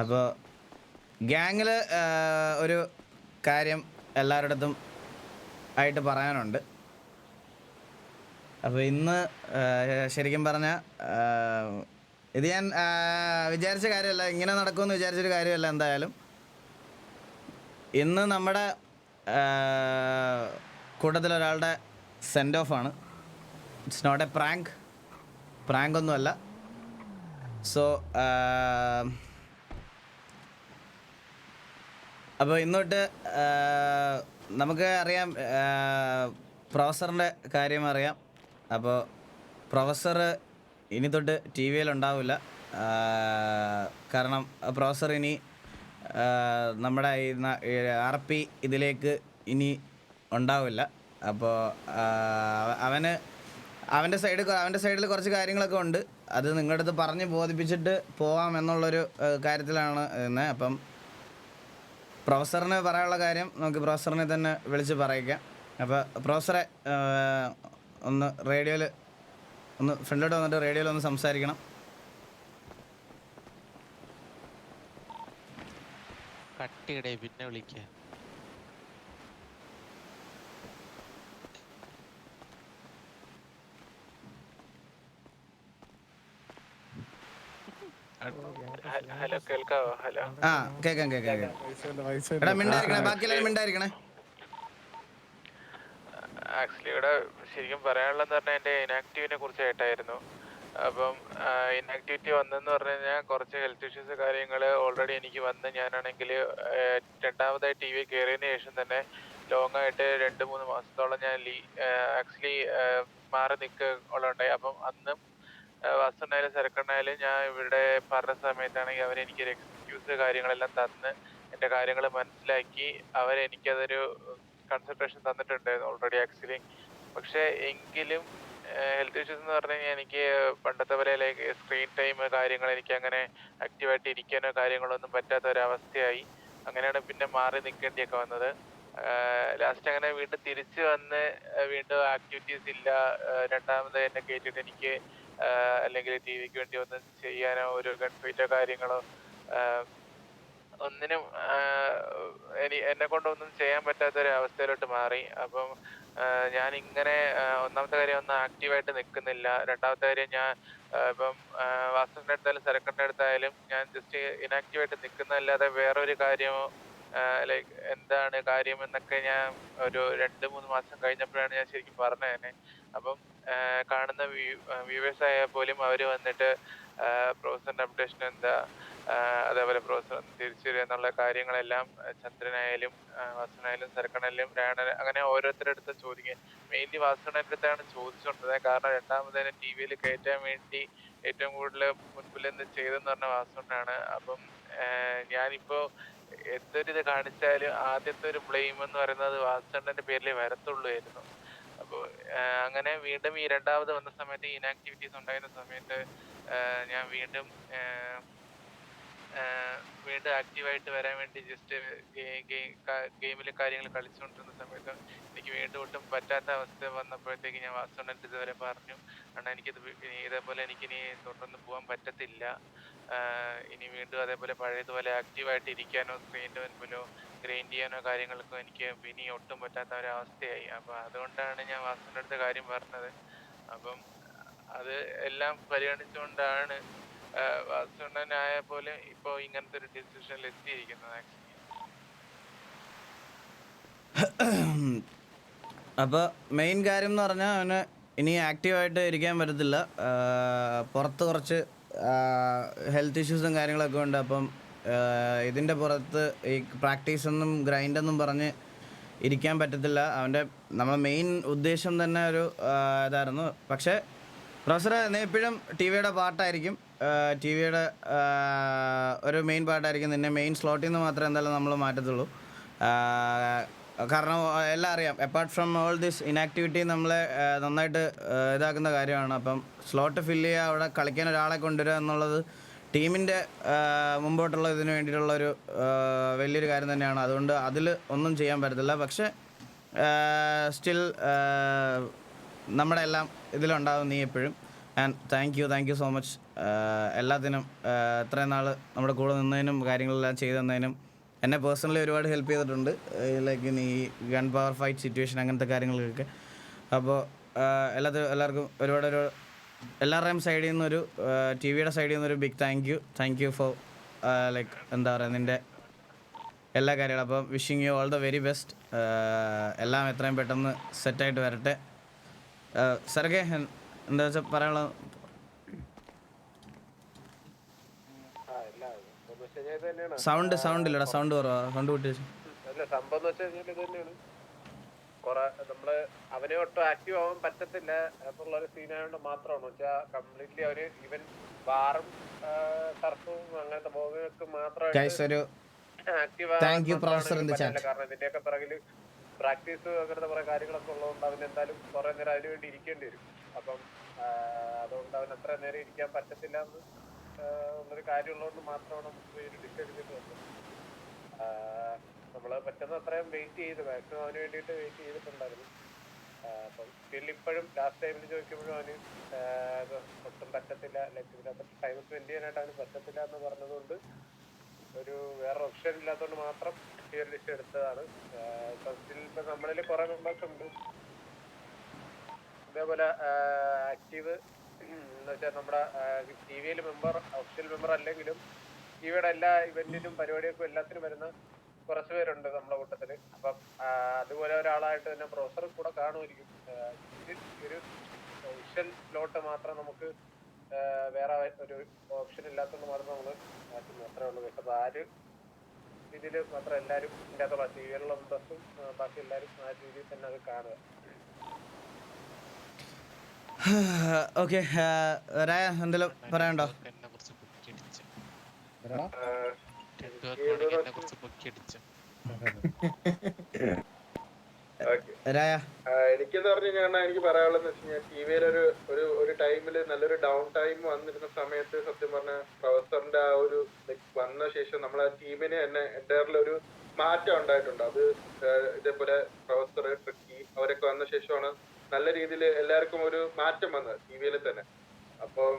അപ്പോൾ ഗ്യാങ്ങിൽ ഒരു കാര്യം എല്ലാവരുടെ അടുത്തും ആയിട്ട് പറയാനുണ്ട്. അപ്പോൾ ഇന്ന് ശരിക്കും പറഞ്ഞാൽ ഇത് ഞാൻ വിചാരിച്ച കാര്യമല്ല. ഇങ്ങനെ നടക്കുമെന്ന് വിചാരിച്ചൊരു കാര്യമല്ല എന്തായാലും. ഇന്ന് നമ്മുടെ കൂട്ടത്തിലൊരാളുടെ സെൻഡ് ആണ്. It's not a prank prank ഒന്നുമല്ല. സോ അപ്പോൾ ഇന്നോട്ട് നമുക്ക് അറിയാം പ്രൊഫസറിന്റെ കാര്യം അറിയാം. അപ്പോൾ പ്രൊഫസർ ഇനി തൊട്ട് ടി വിയിൽ ഉണ്ടാവില്ല. കാരണം പ്രൊഫസർ ഇനി നമ്മുടെ ആർ പി ഇതിലേക്ക് ഇനി ഉണ്ടാവില്ല. അപ്പോൾ അവന് അവന്റെ സൈഡ് അവന്റെ സൈഡിൽ കുറച്ച് കാര്യങ്ങളൊക്കെ ഉണ്ട്. അത് നിങ്ങളുടെ അടുത്ത് പറഞ്ഞ് ബോധിപ്പിച്ചിട്ട് പോവാം എന്നുള്ളൊരു കാര്യത്തിലാണ് ഇന്ന്. അപ്പം പ്രൊഫസറിന് പറയാനുള്ള കാര്യം നമുക്ക് പ്രൊഫസറിനെ തന്നെ വിളിച്ച് പറയിക്കാം. അപ്പോൾ പ്രൊഫസറെ ഒന്ന് റേഡിയോയിൽ ഒന്ന് ഫ്രണ്ടിലോട്ട് വന്നിട്ട് റേഡിയോയിൽ ഒന്ന് സംസാരിക്കണം. കട്ടിയിടേ പിന്നെ വിളിക്ക. ഹലോ കേൾക്കാവോ? ഹലോ. ആ കേക്കാം കേക്കാം എടാ മിണ്ടായിരിക്കണേ ബാക്കി എല്ലാവരും മിണ്ടായിരിക്കണേ ആക്ച്വലി ഇവിടെ ശരിക്കും പറയാനുള്ളതെന്ന് പറഞ്ഞാൽ എന്റെ ഇനാക്റ്റീവിനെ കുറിച്ചായിട്ടായിരുന്നു അപ്പം ഇനാക്ടിവിറ്റി വന്നെന്ന് പറഞ്ഞു കഴിഞ്ഞാൽ കുറച്ച് ഹെൽത്ത് ഇഷ്യൂസ് കാര്യങ്ങൾ ഓൾറെഡി എനിക്ക് വന്ന് ഞാനാണെങ്കിൽ രണ്ടാമതായി ടി വി കയറിയതിന് ശേഷം തന്നെ ലോങ് ആയിട്ട് രണ്ട് മൂന്ന് മാസത്തോളം ഞാൻ ലീ ആക്ച്വലി മാറി നിൽക്കുക ഉള്ളതുണ്ടായി അപ്പം അന്നും വസുണ്ടായാലും തിരക്കുണ്ടായാലും ഞാൻ ഇവിടെ പറഞ്ഞ സമയത്താണെങ്കിൽ അവരെനിക്കൊരു എക്സ്ക്യൂസ് കാര്യങ്ങളെല്ലാം തന്ന് എന്റെ കാര്യങ്ങൾ മനസ്സിലാക്കി അവരെനിക്കതൊരു കൺസൾട്ടേഷൻ തന്നിട്ടുണ്ടായിരുന്നു ഓൾറെഡി ആക്ച്വലി പക്ഷേ എങ്കിലും ഹെൽത്ത് ഇഷ്യൂസ് എന്ന് പറഞ്ഞു കഴിഞ്ഞാൽ എനിക്ക് പണ്ടത്തെ പോലെ ലൈക്ക് സ്ക്രീൻ ടൈം കാര്യങ്ങൾ എനിക്ക് അങ്ങനെ ആക്റ്റീവായിട്ട് ഇരിക്കാനോ കാര്യങ്ങളോ ഒന്നും പറ്റാത്ത ഒരവസ്ഥയായി. അങ്ങനെയാണ് പിന്നെ മാറി നിൽക്കേണ്ടിയൊക്കെ വന്നത്. ലാസ്റ്റ് അങ്ങനെ വീണ്ടും തിരിച്ചു വന്ന് വീണ്ടും ആക്ടിവിറ്റീസ് ഇല്ല. രണ്ടാമത് എന്നെ കയറ്റിയിട്ട് എനിക്ക് അല്ലെങ്കിൽ ടിവിക്ക് വേണ്ടി ഒന്ന് ചെയ്യാനോ ഒരു ഗൺഫൈറ്റോ കാര്യങ്ങളോ ഒന്നിനും എനി എന്നെ കൊണ്ടൊന്നും ചെയ്യാൻ പറ്റാത്ത ഒരു അവസ്ഥയിലോട്ട് മാറി. അപ്പം ഞാൻ ഇങ്ങനെ ഒന്നാമത്തെ കാര്യം ഒന്നും ആക്റ്റീവായിട്ട് നിൽക്കുന്നില്ല. രണ്ടാമത്തെ കാര്യം ഞാൻ ഇപ്പം വാസുവിന്റെ അടുത്തായാലും സരക്കന്റെ അടുത്തായാലും ഞാൻ ജസ്റ്റ് ഇനാക്റ്റീവായിട്ട് നിൽക്കുന്നതല്ലാതെ വേറൊരു കാര്യമോ ലൈക്ക് എന്താണ് കാര്യം എന്നൊക്കെ ഞാൻ ഒരു രണ്ട് മൂന്ന് മാസം കഴിഞ്ഞപ്പോഴാണ് ഞാൻ ശരിക്കും പറഞ്ഞത് തന്നെ. അപ്പം കാണുന്ന വ്യൂവേഴ്സ് ആയാൽ പോലും അവർ വന്നിട്ട് പ്രൊഫസറിന്റെ അപ്ഡേഷൻ എന്താ അതേപോലെ പ്രൊഫസർ തിരിച്ചു എന്നുള്ള കാര്യങ്ങളെല്ലാം ചന്ദ്രനായാലും ആ, വാസുവിനായാലും സരക്കണായാലും രാണ അങ്ങനെ ഓരോരുത്തരുടെ അടുത്ത് ചോദിക്കുക മെയിൻലി വാസുവിന്റെ അടുത്താണ് ചോദിച്ചുകൊണ്ടിരുന്നത് കാരണം രണ്ടാമത് ടി വിയിൽ കയറ്റാൻ വേണ്ടി ഏറ്റവും കൂടുതൽ മുൻപിൽ നിന്ന് ചെയ്തെന്ന് പറഞ്ഞ വാസുവിനാണ് അപ്പം ഞാനിപ്പോൾ എന്തൊരു എന്തൊരിത് കാണിച്ചാലും ആദ്യത്തെ ഒരു ബ്ലെയിം എന്ന് പറയുന്നത് വാസുണ്ണന്റെ പേരിലേ വരത്തുള്ളൂ അപ്പോൾ അങ്ങനെ വീണ്ടും ഈ രണ്ടാമത് വന്ന സമയത്ത് ഇനാക്ടിവിറ്റീസ് ഉണ്ടായിരുന്ന സമയത്ത് ഞാൻ വീണ്ടും വീണ്ടും ആക്റ്റീവായിട്ട് വരാൻ വേണ്ടി ജസ്റ്റ് ഗെയിമിൽ കാര്യങ്ങൾ കളിച്ചുകൊണ്ടിരുന്ന സമയത്ത് എനിക്ക് വീണ്ടും ഒട്ടും പറ്റാത്ത അവസ്ഥ വന്നപ്പോഴത്തേക്ക് ഞാൻ വാസുണ്ണന്റെ ഇതുവരെ പറഞ്ഞു. അണ്ണാ എനിക്കിത് ഇതേപോലെ എനിക്കിനി തുടർന്ന് പോകാൻ പറ്റത്തില്ല. ഇനി വീണ്ടും അതേപോലെ പഴയതുപോലെ ആക്റ്റീവായിട്ട് ഇരിക്കാനോ സ്ക്രീനിന്റെ മുൻപിലോ ഗ്രൈൻഡ് ചെയ്യാനോ കാര്യങ്ങൾക്കോ എനിക്ക് ഇനി ഒട്ടും പറ്റാത്ത ഒരവസ്ഥയായി. അപ്പോൾ അതുകൊണ്ടാണ് ഞാൻ വാസുവിന്റെ അടുത്ത് കാര്യം പറഞ്ഞത്. അപ്പം അത് എല്ലാം പരിഗണിച്ചുകൊണ്ടാണ് വാസുണ്ണനായ പോലെ ഇപ്പോൾ ഇങ്ങനത്തെ ഒരു ഡിസിഷനിൽ എത്തിയിരിക്കുന്നത് ആക്ച്വലി അപ്പോൾ മെയിൻ കാര്യം എന്ന് പറഞ്ഞാൽ അവന് ഇനി ആക്റ്റീവായിട്ട് ഇരിക്കാൻ പറ്റത്തില്ല. പുറത്ത് കുറച്ച് ഹെൽത്ത് ഇഷ്യൂസും കാര്യങ്ങളൊക്കെ ഉണ്ട്. അപ്പം ഇതിന്റെ പുറത്ത് ഈ പ്രാക്ടീസൊന്നും ഗ്രൈൻഡൊന്നും പറഞ്ഞ് ഇരിക്കാൻ പറ്റത്തില്ല. അവന്റെ നമ്മൾ മെയിൻ ഉദ്ദേശം തന്നെ ഒരു ഇതായിരുന്നു. പക്ഷേ പ്രൊഫസർ നീ എപ്പോഴും ടി വിയുടെ പാട്ടായിരിക്കും ടി വിയുടെ ഒരു മെയിൻ പാട്ടായിരിക്കും നിന്നെ മെയിൻ സ്ലോട്ടിൽ നിന്ന് മാത്രമേ എന്തായാലും നമ്മൾ മാറ്റത്തുള്ളൂ. കാരണം എല്ലാം അറിയാം. Apart from all this inactivity നമ്മളെ നന്നായിട്ട് ഇതാക്കുന്ന കാര്യമാണ്. അപ്പം സ്ലോട്ട് ഫില്ല് ചെയ്യുക അവിടെ കളിക്കാൻ ഒരാളെ കൊണ്ടുവരിക എന്നുള്ളത് ടീമിന്റെ മുമ്പോട്ടുള്ള ഇതിന് വേണ്ടിയിട്ടുള്ള ഒരു വലിയൊരു കാര്യം തന്നെയാണ്. അതുകൊണ്ട് അതിൽ ഒന്നും ചെയ്യാൻ പറ്റത്തില്ല. പക്ഷേ സ്റ്റിൽ നമ്മുടെ എല്ലാം ഇതിലുണ്ടാകും നീ എപ്പോഴും. And thank you thank you so much എല്ലാത്തിനും ഇത്രയും നാൾ നമ്മുടെ കൂടെ നിന്നതിനും കാര്യങ്ങളെല്ലാം ചെയ്തു തന്നതിനും എന്നെ പേഴ്സണലി ഒരുപാട് ഹെൽപ്പ് ചെയ്തിട്ടുണ്ട്. ലൈക്ക് ഈ ഗൺ പവർ ഫൈറ്റ് സിറ്റുവേഷൻ അങ്ങനത്തെ കാര്യങ്ങൾക്കൊക്കെ. അപ്പോൾ എല്ലാത്തിനും എല്ലാവർക്കും ഒരുപാട് ഒരു എല്ലാവരുടെയും സൈഡിൽ നിന്നൊരു ടി വിയുടെ സൈഡിൽ നിന്നൊരു big thank you thank you for like എന്താ പറയുക നിന്റെ എല്ലാ കാര്യങ്ങളും. അപ്പം wishing you all the very best എല്ലാം എത്രയും പെട്ടെന്ന് സെറ്റായിട്ട് വരട്ടെ. സർഗെ എന്താ വെച്ചാൽ പറയാനുള്ളത്? സൗണ്ട് സൗണ്ട് ഇല്ലടാ സൗണ്ട് കുറവാ. സൗണ്ട് കൂട്ടി സംഭവം എന്ന് വെച്ച് കഴിഞ്ഞാൽ ഇത് തന്നെയാണ് കൊറേ നമ്മൾ അവനെ ഒട്ടും ആക്റ്റീവ് ആവാൻ പറ്റത്തില്ല എന്നുള്ള ഒരു സീനായോണ്ട് മാത്രമാണ് വെച്ചാൽ കംപ്ലീറ്റ്ലി അവർ ഈവൻ ബാറും ടർഫും അങ്ങനത്തെ ബോഗുകൾക്ക് മാത്രമായിട്ട് ആക്റ്റീവ് the കാരണം ഇതിന്റെയൊക്കെ പിറകിൽ പ്രാക്ടീസ് അങ്ങനത്തെ കുറെ കാര്യങ്ങളൊക്കെ ഉള്ളതുകൊണ്ട് അവൻ എന്തായാലും കുറെ നേരം അതിനു വേണ്ടി ഇരിക്കേണ്ടി വരും. അപ്പം അതുകൊണ്ട് അവൻ അത്ര നേരം ഇരിക്കാൻ പറ്റത്തില്ല എന്ന് ഉള്ളൊരു കാര്യമുള്ളതുകൊണ്ട് മാത്രമാണ് നമുക്ക് ഈ ഒരു നമ്മൾ പറ്റുന്ന അത്രയും വെയിറ്റ് ചെയ്ത് മാക്സിമം അവന് വേണ്ടിയിട്ട് വെയിറ്റ് ചെയ്തിട്ടുണ്ടായിരുന്നു. അപ്പം സ്റ്റിൽ ഇപ്പോഴും ലാസ്റ്റ് ടൈമിൽ ചോദിക്കുമ്പോഴും അവന് അത് ഒട്ടും പറ്റത്തില്ല ലൈക്ക് ഇതിനകത്ത് ടൈം സ്പെൻഡ് ചെയ്യാനായിട്ട് അവന് പറ്റത്തില്ല എന്ന് പറഞ്ഞതുകൊണ്ട് ഒരു വേറെ ഓപ്ഷൻ ഇല്ലാത്തതുകൊണ്ട് മാത്രം ടിയർ ലിസ്റ്റ് എടുത്തതാണ്. സ്റ്റിൽ ഇപ്പം നമ്മളിൽ കുറേ മെമ്പേഴ്സ് ഉണ്ട്. ഇതേപോലെ ആക്റ്റീവ് എന്ന് വെച്ചാൽ നമ്മുടെ ടി വിയിൽ മെമ്പർ ഒഫീഷ്യൽ മെമ്പർ അല്ലെങ്കിലും ടി വിയുടെ എല്ലാ ഇവന്റിനും പരിപാടികൾക്കും എല്ലാത്തിനും വരുന്ന കുറച്ച് പേരുണ്ട് നമ്മുടെ കൂട്ടത്തിൽ. അപ്പം അതുപോലെ ഒരാളായിട്ട് തന്നെ പ്രൊഫസർ കൂടെ കാണുമായിരിക്കും. ഒരു ഒഫീഷ്യൽ സ്ലോട്ട് മാത്രം നമുക്ക് വേറെ ഒരു ഓപ്ഷൻ ഇല്ലാത്തത് മാത്രം നമ്മൾ മാറ്റുന്നു. അത്രേ ഉള്ളൂ. പക്ഷെ ആര് ഇതിൽ മാത്രം എല്ലാവരും ഇതിന്റെ അകത്തുള്ള ടി വിയിലുള്ള മെമ്പേഴ്സും ബാക്കി എല്ലാവരും ആ രീതിയിൽ തന്നെ അത് കാണുക. ഓക്കെ പറയാനുണ്ടോ? എനിക്കെന്ന് പറഞ്ഞു കഴിഞ്ഞാൽ എനിക്ക് പറയാനുള്ളത് വെച്ച് കഴിഞ്ഞാൽ ടി ഒരു ഒരു ഒരു ടൈമിൽ നല്ലൊരു ഡൗൺ ടൈം വന്നിരുന്ന സമയത്ത് സത്യം പറഞ്ഞ പ്രൊഫസറിന്റെ ആ ഒരു വന്ന ശേഷം നമ്മൾ ആ ടീമിന് തന്നെ എന്റയറിൽ ഒരു മാറ്റം ഉണ്ടായിട്ടുണ്ട്. അത് ഇതേപോലെ പ്രൊഫസർ ട്രിക്കി അവരൊക്കെ വന്ന ശേഷമാണ് നല്ല രീതിയിൽ എല്ലാവർക്കും ഒരു മാറ്റം വന്നത് ടി വിയിൽ തന്നെ. അപ്പോൾ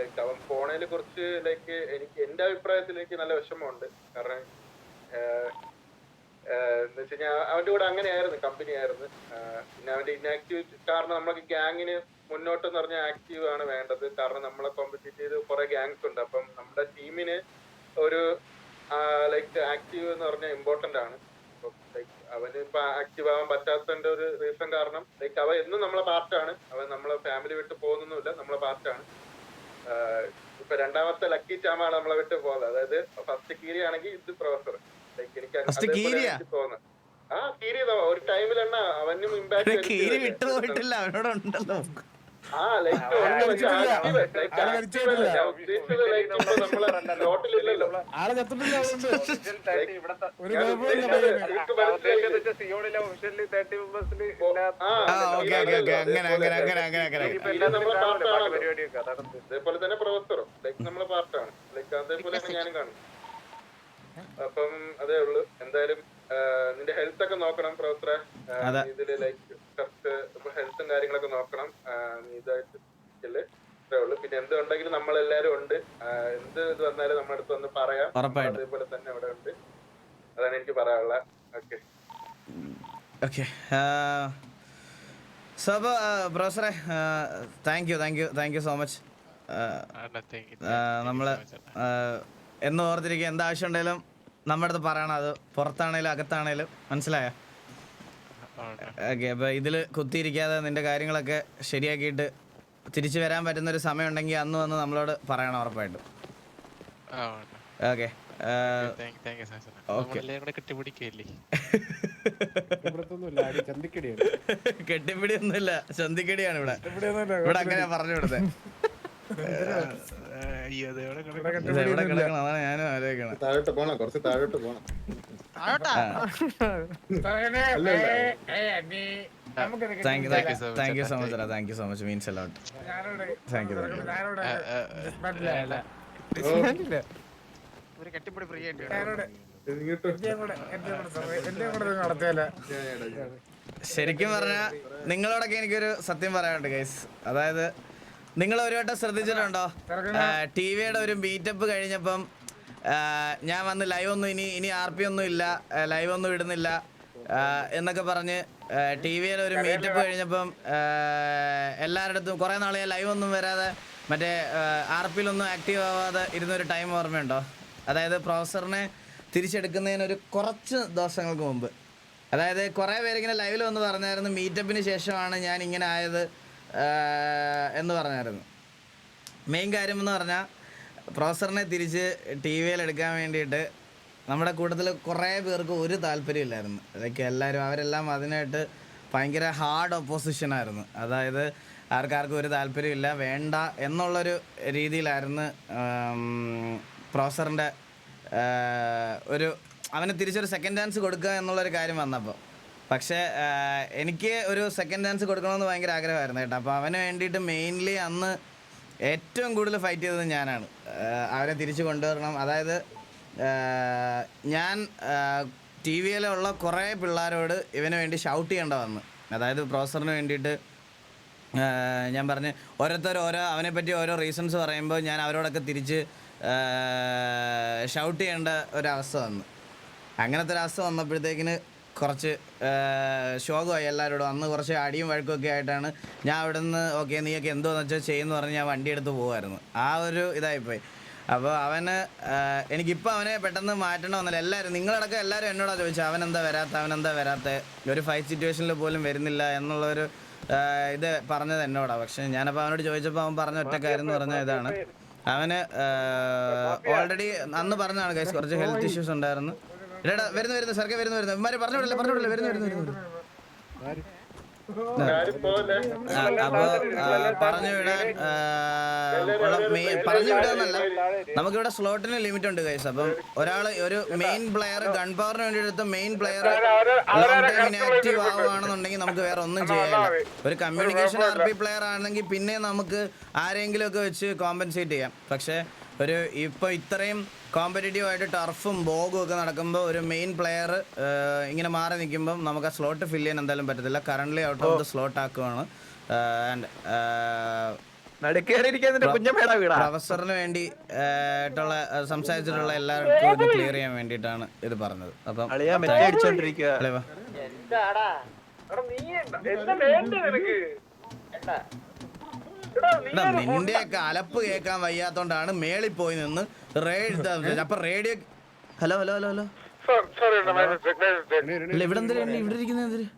ലൈക്ക് അവൻ ഫോണിൽ കുറച്ച് ലൈക്ക് എനിക്ക് എന്റെ അഭിപ്രായത്തിൽ എനിക്ക് നല്ല വിഷമമുണ്ട്. കാരണം എന്ന് വെച്ച് കഴിഞ്ഞാൽ അവന്റെ കൂടെ അങ്ങനെയായിരുന്നു കമ്പനി ആയിരുന്നു. പിന്നെ അവന്റെ ഇനാക്റ്റീവ് കാരണം നമ്മളൊക്കെ ഗ്യാങ്ങിന് മുന്നോട്ട് എന്ന് പറഞ്ഞാൽ ആക്റ്റീവ് ആണ് വേണ്ടത്. കാരണം നമ്മളെ കോമ്പറ്റീറ്റ് ചെയ്ത് കുറെ ഗ്യാങ്സ് ഉണ്ട്. അപ്പം നമ്മുടെ ടീമിന് ഒരു ലൈക്ക് ആക്റ്റീവ് എന്ന് പറഞ്ഞാൽ ഇമ്പോർട്ടന്റ് ആണ്. ലൈക്ക് അവന് ഇപ്പൊ ആക്റ്റീവ് ആവാൻ പറ്റാത്തതിന്റെ ഒരു റീസൺ കാരണം ലൈക്ക് അവ എന്നും നമ്മളെ പാർട്ടാണ് അവൻ നമ്മളെ ഫാമിലി വിട്ട് പോകുന്നൊന്നുമില്ല നമ്മളെ പാർട്ടാണ് ഇപ്പൊ രണ്ടാമത്തെ ലക്കി ചാമാണ് നമ്മളെ വിട്ട് പോകുന്നത് അതായത് ഫസ്റ്റ് കീരി ആണെങ്കിൽ ഇത് പ്രൊഫസർ എനിക്ക് തോന്നുന്നത് ആ കീരി ഒരു ടൈമിലെണ്ണ അവനും ഇമ്പാക്ട് കീരി വിട്ടു പോയിട്ടില്ല അവനോട് ഉണ്ടല്ലോ. ആളെ ചത്തിട്ടില്ല ഒരു അങ്ങനെ അങ്ങനെ അങ്ങനെ അങ്ങനെ അങ്ങനെ ഇത് നമ്മളെ പാർട്ടാണല്ലോ പരിപാടിയൊക്കെ അതാണ് അതേപോലെ തന്നെ പ്രവർത്തനം ലൈക്ക് നമ്മളെ പാർട്ടാണ് ലൈക്ക് അതേപോലെ ഞാനും കാണും അപ്പം അതേ ഉള്ളു എന്തായാലും നിന്റെ ഹെൽത്ത് ഒക്കെ നോക്കണം പ്രവർത്തന. ഇതിൽ ലൈക്ക് കറക്റ്റ് ഇപ്പൊ ഹെൽത്തും കാര്യങ്ങളൊക്കെ നോക്കണം. നീ ഇതായിട്ട് ഇല്ലേ? അത്രേ ഉള്ളു. പിന്നെ എന്തുണ്ടെങ്കിലും നമ്മളെല്ലാരും ഉണ്ട്. എന്ത് ഇത് വന്നാലും നമ്മുടെ അടുത്ത് വന്ന് പറയാം. അതേപോലെ തന്നെ അവിടെ ഉണ്ട്. അതാണ് എനിക്ക് പറയാനുള്ള ഓക്കെ. ഓക്കെ. സോ അപ്പോൾ പ്രൊഫസറെ thank you thank you thank you so much നമ്മൾ എന്ന് ഓർത്തിരിക്കുക. എന്താവശ്യം ഉണ്ടെങ്കിലും നമ്മുടെ അടുത്ത് പറയണം. അത് പുറത്താണേലും അകത്താണേലും. മനസ്സിലായോ? ഓക്കെ. അപ്പോൾ ഇതിൽ കുത്തിയിരിക്കാതെ നിന്റെ കാര്യങ്ങളൊക്കെ ശരിയാക്കിയിട്ട് തിരിച്ചു വരാൻ പറ്റുന്ന ഒരു സമയം ഉണ്ടെങ്കിൽ അന്ന് വന്ന് നമ്മളോട് പറയണം ഉറപ്പായിട്ടും. ഓക്കെ. Okay. നമ്മളെല്ലാരും കൂടെ കെട്ടിപ്പിടിക്കല്ലേ ഇവിടത്തൊന്നുമില്ല അടി ചന്തിക്കടിയാണ്. കെട്ടിപ്പിടി ഒന്നുമില്ല ചന്തിക്കടിയാണ് ഇവിടെ. ഇവിടെ അങ്ങനെ പറഞ്ഞു വിടുന്നത് അയ്യോ അതെവിടെ ഇത് എവിടെ കിടക്കണം അതാണ് ഞാനും ആലോചിക്കണം താഴോട്ട് പോണം കുറച്ച് താഴോട്ട് പോണം. Thank you Thank you so much, thank you so ചേട്ടാ. Much thank you so much means a lot thank you ശരിക്കും പറഞ്ഞാൽ നിങ്ങളോടൊക്കെ എനിക്കൊരു സത്യം പറയാനുണ്ട് ഗൈസ് അതായത് നിങ്ങൾ ഒരു വട്ടം ശ്രദ്ധിച്ചിട്ടുണ്ടോ ടി വിയുടെ ഒരു മീറ്റപ്പ് കഴിഞ്ഞപ്പം ഞാൻ വന്ന് ലൈവ് ഒന്നും ഇനി ഇനി ആർ പി ഒന്നും ഇല്ല ലൈവ് ഒന്നും ഇടുന്നില്ല എന്നൊക്കെ പറഞ്ഞ് ടി വിയുടെ ഒരു മീറ്റപ്പ് കഴിഞ്ഞപ്പം ആ, എല്ലാവരുടെ അടുത്തും കുറേ നാളെ ലൈവ് ഒന്നും വരാതെ മറ്റേ ആർ പിയിലൊന്നും ആക്റ്റീവ് ആവാതെ ഇരുന്നൊരു ടൈം ഓർമ്മയുണ്ടോ? അതായത് പ്രൊഫസറിനെ തിരിച്ചെടുക്കുന്നതിന് ഒരു കുറച്ച് ദിവസങ്ങൾക്ക് മുമ്പ്. അതായത് കുറേ പേരിങ്ങനെ ലൈവിൽ വന്ന് പറഞ്ഞായിരുന്നു മീറ്റപ്പിന് ശേഷമാണ് ഞാൻ ഇങ്ങനെ ആയത് എന്ന് പറഞ്ഞായിരുന്നു. മെയിൻ കാര്യം എന്ന് പറഞ്ഞാൽ പ്രൊഫസറിനെ തിരിച്ച് ടി വിയിൽ എടുക്കാൻ വേണ്ടിയിട്ട് നമ്മുടെ കൂട്ടത്തിൽ കുറേ പേർക്ക് ഒരു താല്പര്യമില്ലായിരുന്നു അതൊക്കെ എല്ലാവരും അവരെല്ലാം അതിനായിട്ട് ഭയങ്കര ഹാർഡ് ഒപ്പോസിഷനായിരുന്നു അതായത് ആർക്കാർക്കും ഒരു താല്പര്യമില്ല വേണ്ട എന്നുള്ളൊരു രീതിയിലായിരുന്നു പ്രൊഫസറിന്റെ ഒരു അവന് തിരിച്ചൊരു സെക്കൻഡ് ചാൻസ് കൊടുക്കുക എന്നുള്ളൊരു കാര്യം വന്നപ്പോൾ പക്ഷേ എനിക്ക് ഒരു സെക്കൻഡ് ചാൻസ് കൊടുക്കണമെന്ന് ഭയങ്കര ആഗ്രഹമായിരുന്നു കേട്ടോ. അപ്പോൾ അവന് വേണ്ടിയിട്ട് മെയിൻലി അന്ന് ഏറ്റവും കൂടുതൽ ഫൈറ്റ് ചെയ്തത് ഞാനാണ്. അവരെ തിരിച്ചു കൊണ്ടുവരണം. അതായത് ഞാൻ ടി വിയിലുള്ള കുറേ പിള്ളേരോട് ഇവന് വേണ്ടി ഷൗട്ട് ചെയ്യേണ്ട വന്ന്. അതായത് പ്രൊഫസറിന് വേണ്ടിയിട്ട് ഞാൻ പറഞ്ഞ് ഓരോരുത്തർ ഓരോ അവനെ പറ്റി ഓരോ റീസൺസ് പറയുമ്പോൾ ഞാൻ അവരോടൊക്കെ തിരിച്ച് ഷൗട്ട് ചെയ്യേണ്ട ഒരവസ്ഥ വന്നു. അങ്ങനത്തെ ഒരു അവസ്ഥ വന്നപ്പോഴത്തേക്കിന് കുറച്ച് ശോകമായി എല്ലാവരോടും അന്ന് കുറച്ച് അടിയും വഴക്കൊക്കെ ആയിട്ടാണ് ഞാൻ അവിടെ നിന്ന് ഓക്കെ നീയൊക്കെ എന്തോന്ന് വെച്ചാൽ ചെയ്യുമെന്ന് പറഞ്ഞ് ഞാൻ വണ്ടി എടുത്ത് പോകുമായിരുന്നു ആ ഒരു ഇതായിപ്പോയി. അപ്പോൾ അവന് എനിക്കിപ്പോൾ അവനെ പെട്ടെന്ന് മാറ്റണമെന്നില്ല. എല്ലാവരും നിങ്ങളടക്കം എല്ലാവരും എന്നോടാണ് ചോദിച്ചത് അവൻ എന്താ വരാത്ത അവൻ എന്താ വരാത്ത? ഒരു ഫൈറ്റ് സിറ്റുവേഷനിൽ പോലും വരുന്നില്ല എന്നുള്ളൊരു ഇത് പറഞ്ഞത് എന്നോടാണ് പക്ഷെ ഞാനപ്പോൾ അവനോട് ചോദിച്ചപ്പോൾ അവൻ പറഞ്ഞ ഒറ്റ കാര്യം എന്ന് പറഞ്ഞ ഇതാണ്. അവന് ഓൾറെഡി അന്ന് പറഞ്ഞതാണ് കൈസ് കുറച്ച് ഹെൽത്ത് ഇഷ്യൂസ് ഉണ്ടായിരുന്നു. എടാ വരുന്നു വരുന്നു സർക്കെ വരുന്നു വരുന്നു. ഇമാര് പറഞ്ഞു വിടില്ല പറഞ്ഞു വിടില്ല വരുന്നു വരുന്നു. വരുന്നു അപ്പൊ പറഞ്ഞു വിടാൻ പറഞ്ഞു വിടാന്നല്ല നമുക്കിവിടെ സ്ലോട്ടിന് ലിമിറ്റ് ഉണ്ട് കൈസ് അപ്പം ഒരാൾ ഒരു മെയിൻ പ്ലെയർ ഗൺ പവറിന് വേണ്ടി എടുത്ത മെയിൻ പ്ലെയർ ആക്റ്റീവ് ആവുകയാണെന്നുണ്ടെങ്കിൽ നമുക്ക് വേറെ ഒന്നും ചെയ്യാനില്ല. ഒരു കമ്മ്യൂണിക്കേഷൻ ആർ പി പ്ലെയർ ആണെങ്കിൽ പിന്നെ നമുക്ക് ആരെങ്കിലും ഒക്കെ വെച്ച് കോമ്പൻസേറ്റ് ചെയ്യാം. പക്ഷേ ഒരു ഇപ്പോൾ ഇത്രയും കോമ്പറ്റേറ്റീവ് ആയിട്ട് ടർഫും ബോഗും ഒക്കെ നടക്കുമ്പോൾ ഒരു മെയിൻ പ്ലെയർ ഇങ്ങനെ മാറി നിൽക്കുമ്പം നമുക്ക് ആ സ്ലോട്ട് ഫില്ല് ചെയ്യാൻ എന്തായാലും പറ്റത്തില്ല. Currently out of the slot ആക്കുവാണ്. And പ്രൊഫസറിന് വേണ്ടി ആയിട്ടുള്ള സംസാരിച്ചിട്ടുള്ള എല്ലാവർക്കും ഇത് ക്ലിയർ ചെയ്യാൻ വേണ്ടിയിട്ടാണ് ഇത് പറഞ്ഞത്. അപ്പം അടിച്ചോണ്ടിരിക്കുക. എടാ നീ എന്താ വേണ്ട നിനക്ക് എടാ എടാ, നിന്റെയൊക്കെ അലപ്പ് കേൾക്കാൻ വയ്യാത്തോണ്ടാണ് മേളിൽ പോയി നിന്ന് അപ്പൊ radio hello hello hello hello. ഇവിടെ എന്തിനാണ് ഇവിടെ ഇരിക്കുന്നത് എന്തിനാ?